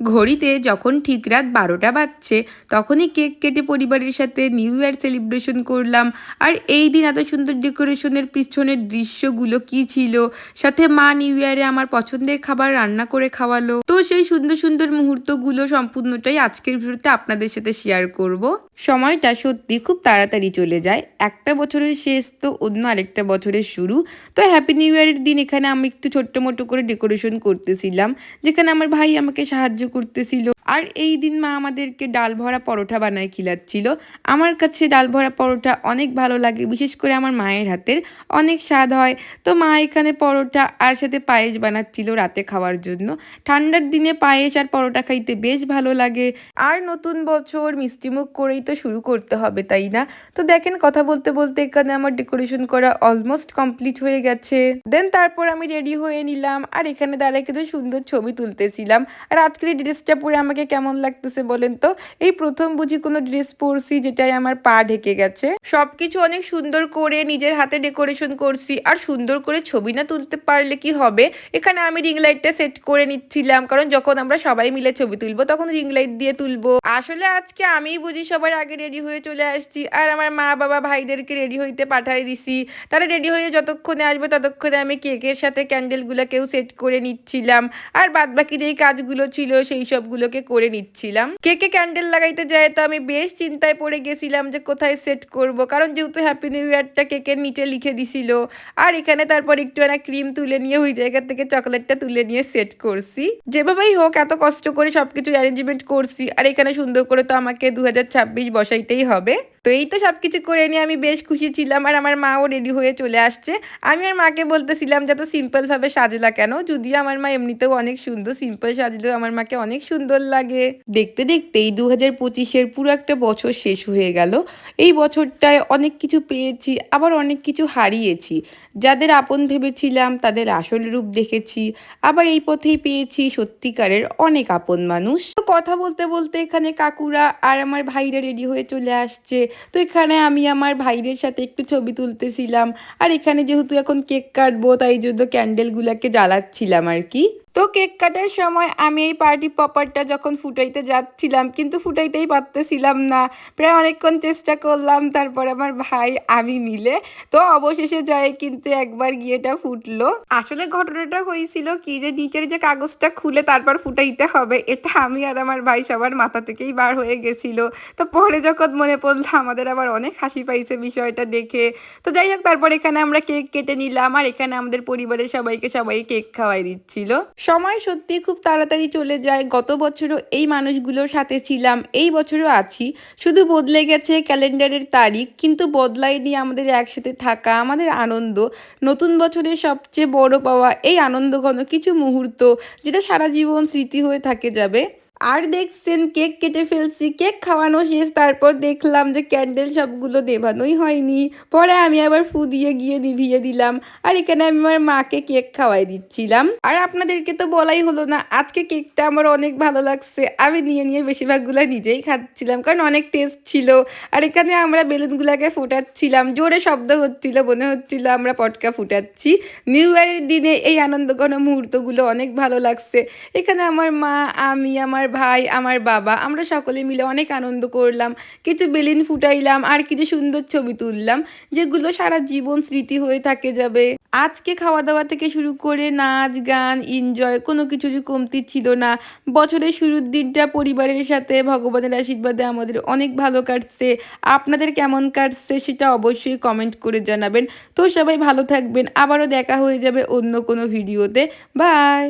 ঘড়িতে যখন ঠিক রাত বারোটা বাজছে, তখনই কেক কেটে পরিবারের সাথে নিউ ইয়ার সেলিব্রেশন করলাম। আর এই দিন এত সুন্দর ডেকোরেশনের পিছনের দৃশ্যগুলো কি ছিল? সাথে মা নিউ ইয়ারে আমার পছন্দের খাবার রান্না করে খাওয়ালো। তো সেই সুন্দর সুন্দর মুহূর্তগুলো সম্পূর্ণটাই আজকের ভিডিওতে আপনাদের সাথে শেয়ার করব। সময়টা সত্যি খুব তাড়াতাড়ি চলে যায়। একটা বছরের শেষ তো অন্য আরেকটা বছরের শুরু। তো হ্যাপি নিউ ইয়ারের দিন এখানে আমি একটু ছোট্ট মোটো করে ডেকোরেশন করতেছিলাম। যেখানে আমার ভাই আমাকে সাহায্য করতেছিল। আর এই দিন মা আমাদেরকে ডাল ভরা পরোটা বানায় খিলাচ্ছিল। আমার কাছে ডাল ভরা পরোটা অনেক ভালো লাগে, বিশেষ করে আমার মায়ের হাতের। অনেক স্বাদ হয়। তো মা এখানে পরোটা আর সাথে পায়েস বানাচ্ছিল রাতে খাওয়ার জন্য। ঠান্ডার দিনে পায়েস আর পরোটা খাইতে বেশ ভালো লাগে। আর নতুন বছর মিষ্টিমুখ করেই তো শুরু করতে হবে, তাই না? তো দেখেন, কথা বলতে বলতে এখানে আমার ডেকোরেশন করা অলমোস্ট কমপ্লিট হয়ে গেছে। দেন তারপর আমি রেডি হয়ে নিলাম। আর এখানে দাঁড়ায় কিন্তু সুন্দর ছবি তুলতেছিলাম। আর আজকের ড্রেসটা পরে আমাকে কেমন লাগতেছে বলেন তো? এই প্রথম বুঝি কোনো ড্রেস পরছি যেটাই আমার পা ঢেকে গেছে। সবকিছু অনেক সুন্দর করে নিজের হাতে ডেকোরেশন করছি, আর সুন্দর করে ছবি না তুলতে পারলে কি হবে? এখানে আমি রিং লাইটটা সেট করে নিচ্ছিলাম, কারণ যখন আমরা সবাই মিলে ছবি তুলবো তখন রিং লাইট দিয়ে তুলবো। আসলে আজকে আমিই বুঝি সবার আগে রেডি হয়ে চলে আসছি, আর আমার মা বাবা ভাইদেরকে রেডি হইতে পাঠাই দিছি। তারা রেডি হয়ে যতক্ষণে আসবে ততক্ষণে আমি কেকের সাথে ক্যান্ডেলগুলোকেও সেট করে নিচ্ছিলাম। আর বাদ বাকি যেই কাজগুলো ছিল সেই সবগুলোকে করে নিচ্ছিলাম। কেকে ক্যান্ডেল লাগাইতে যায় তো আমি বেশ চিন্তায় পড়ে গেছিলাম যে কোথায় সেট করব। কারণ যেহেতু হ্যাপি নিউ ইয়ারটা কেকের নিচে লিখে দিছিল। আর এখানে তারপর একটু একটা ক্রিম তুলে নিয়ে ওই জায়গা থেকে চকলেটটা তুলে নিয়ে সেট করছি। যেভাবেই হোক, এত কষ্ট করে সবকিছু অ্যারেঞ্জমেন্ট করছি। আর এখানে সুন্দর করে তো আমাকে দু হাজার ছাব্বিশ বসাইতেই হবে। তো এই তো সব কিছু করে নিয়ে আমি বেশ খুশি ছিলাম আর আমার মাও রেডি হয়ে চলে আসছে। আমি আর মাকে বলতেছিলাম যত সিম্পলভাবে সাজলা কেন? যদিও আমার মা এমনিতেও অনেক সুন্দর সিম্পল সাজলেও আমার মাকে অনেক সুন্দর লাগে। দেখতে দেখতে এই দু হাজার পঁচিশের পুরো একটা বছর শেষ হয়ে গেল। এই বছরটায় অনেক কিছু পেয়েছি, আবার অনেক কিছু হারিয়েছি। যাদের আপন ভেবেছিলাম, তাদের আসল রূপ দেখেছি, আবার এই পথেই পেয়েছি সত্যিকারের অনেক আপন মানুষ। তো কথা বলতে বলতে এখানে কাকুরা আর আমার ভাইরা রেডি হয়ে চলে আসছে। তো এখানে আমি আমার ভাইদের সাথে একটু ছবি তুলতেছিলাম। আর এখানে যেহেতু এখন কেক কাটবো, তাই জন্য ক্যান্ডেলগুলোকে জ্বালাচ্ছিলাম আর কি। তো কেক কাটার সময় আমি এই পার্টি পপারটা যখন ফুটাইতে যাচ্ছিলাম, কিন্তু ফুটাইতেই পারতেছিলাম না। প্রায় অনেকক্ষণ চেষ্টা করলাম, তারপর আমার ভাই, আমি মিলে, তো অবশেষে যায় কিন্তু একবার গিয়েটা ফুটলো। আসলে ঘটনাটা হয়েছিল কি যে, নিচের যে কাগজটা খুলে তারপর ফুটাইতে হবে, এটা আমি আর আমার ভাই সবার মাথা থেকেই বার হয়ে গেছিল। তো পরে যখন মনে পড়ল, আমাদের আবার অনেক হাসি পাইছে বিষয়টা দেখে। তো যাই হোক, তারপর এখানে আমরা কেক কেটে নিলাম, আর এখানে আমাদের পরিবারের সবাইকে সবাই কেক খাওয়াই দিচ্ছিল। সময় সত্যি খুব তাড়াতাড়ি চলে যায়। গত বছরও এই মানুষগুলোর সাথে ছিলাম, এই বছরও আছি। শুধু বদলে গেছে ক্যালেন্ডারের তারিখ, কিন্তু বদলায়নি আমাদের একসাথে থাকা, আমাদের আনন্দ, নতুন বছরের সবচেয়ে বড় পাওয়া এই আনন্দঘন কিছু মুহূর্ত, যেটা সারা জীবন স্মৃতি হয়ে থাকে যাবে। আর দেখছেন কেক কেটে ফেলছি, কেক খাওয়ানো শেষ, তারপর দেখলাম যে ক্যান্ডেল সবগুলো দেবানোই হয়নি। পরে আমি আবার ফু দিয়ে গিয়ে নিভিয়ে দিলাম, আর এখানে আমি আমার মাকে কেক খাওয়াই দিচ্ছিলাম। আর আপনাদেরকে তো বলাই হলো না, আজকে কেকটা আমার অনেক ভালো লাগছে, আমি নিয়ে নিয়ে বেশিরভাগগুলো নিজেই খাচ্ছিলাম, কারণ অনেক টেস্ট ছিল। আর এখানে আমরা বেলুনগুলোকে ফুটাচ্ছিলাম, জোরে শব্দ হচ্ছিল, মনে হচ্ছিল আমরা পটকা ফুটাচ্ছি। নিউ ইয়ারের দিনে এই আনন্দঘন মুহূর্তগুলো অনেক ভালো লাগছে। এখানে আমার মা, আমি, আমার ভাই, আমার বাবা, আমরা সকলে মিলে অনেক আনন্দ করলাম। কিছু বেলুন ফুটাইলাম আর কিছু সুন্দর ছবি তুললাম, যেগুলো সারা জীবন স্মৃতি হয়ে থাকে যাবে। আজকে খাওয়া দাওয়া থেকে শুরু করে নাচ, গান এনজয় কোনো কিছুরই কমতি ছিল না। বছরের শুরুর দিনটা পরিবারের সাথে, ভগবানের আশীর্বাদে আমাদের অনেক ভালো কাটছে। আপনাদের কেমন কাটছে সেটা অবশ্যই কমেন্ট করে জানাবেন। তো সবাই ভালো থাকবেন, আবারও দেখা হয়ে যাবে অন্য কোনো ভিডিওতে। বাই